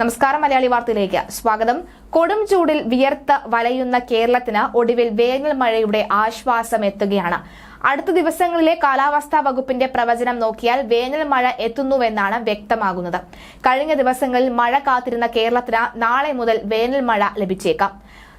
നമസ്കാരം മലയാളി വാർത്തയിലേക്ക് സ്വാഗതം. കൊടും ചൂടിൽ വിയർത്ത് വലയുന്ന കേരളത്തിന് ഒടുവിൽ വേനൽ മഴയുടെ ആശ്വാസം എത്തുകയാണ്. അടുത്ത ദിവസങ്ങളിലെ കാലാവസ്ഥാ വകുപ്പിന്റെ പ്രവചനം നോക്കിയാൽ വേനൽ മഴ എത്തുന്നുവെന്നാണ് വ്യക്തമാകുന്നത്. കഴിഞ്ഞ ദിവസങ്ങളിൽ മഴ കാത്തിരുന്ന കേരളത്തിന് നാളെ മുതൽ വേനൽ മഴ ലഭിച്ചേക്കാം.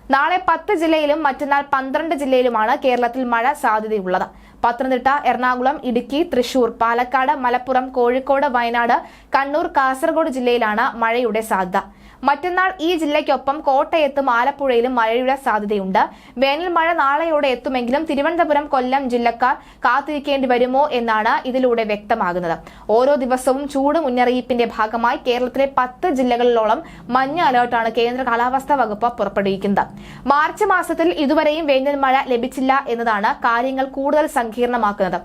നാളെ പത്ത് ജില്ലയിലും മറ്റന്നാൾ പന്ത്രണ്ട് ജില്ലയിലുമാണ് കേരളത്തിൽ മഴ സാധ്യതയുള്ളത്. പത്തനംതിട്ട എറണാകുളം ഇടുക്കി തൃശൂർ പാലക്കാട് മലപ്പുറം കോഴിക്കോട് വയനാട് കണ്ണൂർ കാസർഗോഡ് ജില്ലയിലാണ് മഴയുടെ സാധ്യത. മറ്റന്നാൾ ഈ ജില്ലയ്ക്കൊപ്പം കോട്ടയത്തും ആലപ്പുഴയിലും മഴയുടെ സാധ്യതയുണ്ട്. വേനൽ മഴ നാളെയോടെ എത്തുമെങ്കിലും തിരുവനന്തപുരം കൊല്ലം ജില്ലക്കാർ കാത്തിരിക്കേണ്ടി വരുമോ എന്നാണ് ഇതിലൂടെ വ്യക്തമാകുന്നത്. ഓരോ ദിവസവും ചൂട് മുന്നറിയിപ്പിന്റെ ഭാഗമായി കേരളത്തിലെ പത്ത് ജില്ലകളിലോളം മഞ്ഞ അലേർട്ടാണ് കേന്ദ്ര കാലാവസ്ഥാ വകുപ്പ് പുറപ്പെടുവിക്കുന്നത്. മാർച്ച് മാസത്തിൽ ഇതുവരെയും വേനൽ മഴ ലഭിച്ചില്ല എന്നതാണ് കാര്യങ്ങൾ കൂടുതൽ സങ്കീർണമാക്കുന്നത്.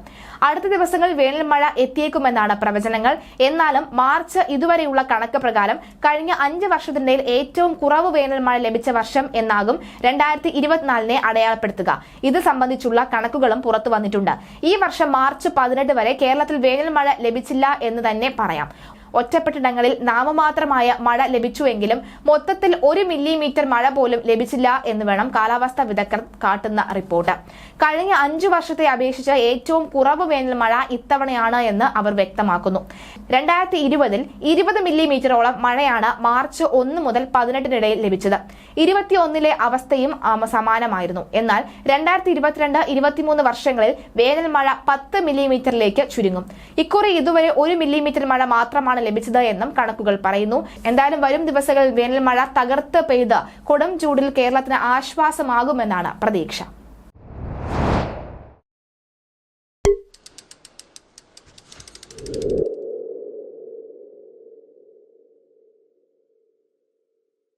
അടുത്ത ദിവസങ്ങളിൽ വേനൽ മഴ എത്തിയേക്കുമെന്നാണ് പ്രവചനങ്ങൾ. എന്നാലും മാർച്ച് ഇതുവരെയുള്ള കണക്ക് പ്രകാരം കഴിഞ്ഞ അഞ്ച് വർഷത്തിനിടയിൽ ഏറ്റവും കുറവ് വേനൽ മഴ ലഭിച്ച വർഷം എന്നാകും രണ്ടായിരത്തി ഇരുപത്തിനാലിനെ അടയാളപ്പെടുത്തുക. ഇത് സംബന്ധിച്ചുള്ള കണക്കുകളും പുറത്തു വന്നിട്ടുണ്ട്. ഈ വർഷം മാർച്ച് പതിനെട്ട് വരെ കേരളത്തിൽ വേനൽ മഴ ലഭിച്ചില്ല എന്ന് തന്നെ പറയാം. ഒറ്റപ്പെട്ടിടങ്ങളിൽ നാമമാത്രമായ മഴ ലഭിച്ചുവെങ്കിലും മൊത്തത്തിൽ ഒരു മില്ലിമീറ്റർ മഴ പോലും ലഭിച്ചില്ല എന്ന് വേണം കാലാവസ്ഥാ വിദഗ്ധർ കാട്ടുന്ന റിപ്പോർട്ട്. കഴിഞ്ഞ അഞ്ചു വർഷത്തെ അപേക്ഷിച്ച് ഏറ്റവും കുറവ് വേനൽ മഴ ഇത്തവണയാണ് എന്ന് അവർ വ്യക്തമാക്കുന്നു. രണ്ടായിരത്തി ഇരുപതിൽ ഇരുപത് മില്ലിമീറ്ററോളം മഴയാണ് മാർച്ച് ഒന്ന് മുതൽ പതിനെട്ടിനിടയിൽ ലഭിച്ചത്. ഇരുപത്തിയൊന്നിലെ അവസ്ഥയും സമാനമായിരുന്നു. എന്നാൽ രണ്ടായിരത്തി ഇരുപത്തിരണ്ട് ഇരുപത്തിമൂന്ന് വർഷങ്ങളിൽ വേനൽ മഴ പത്ത് മില്ലിമീറ്ററിലേക്ക് ചുരുങ്ങും. ഇക്കുറി ഇതുവരെ ഒരു മില്ലിമീറ്റർ മഴ മാത്രമാണ് മാത്രമാണ് ലഭിച്ചത് എന്നും കണക്കുകൾ പറയുന്നു. എന്തായാലും വരും ദിവസങ്ങളിൽ വേനൽ മഴ തകർത്ത് പെയ്ത് കൊടും ചൂടിൽ കേരളത്തിന് ആശ്വാസമാകുമെന്നാണ് പ്രതീക്ഷ. you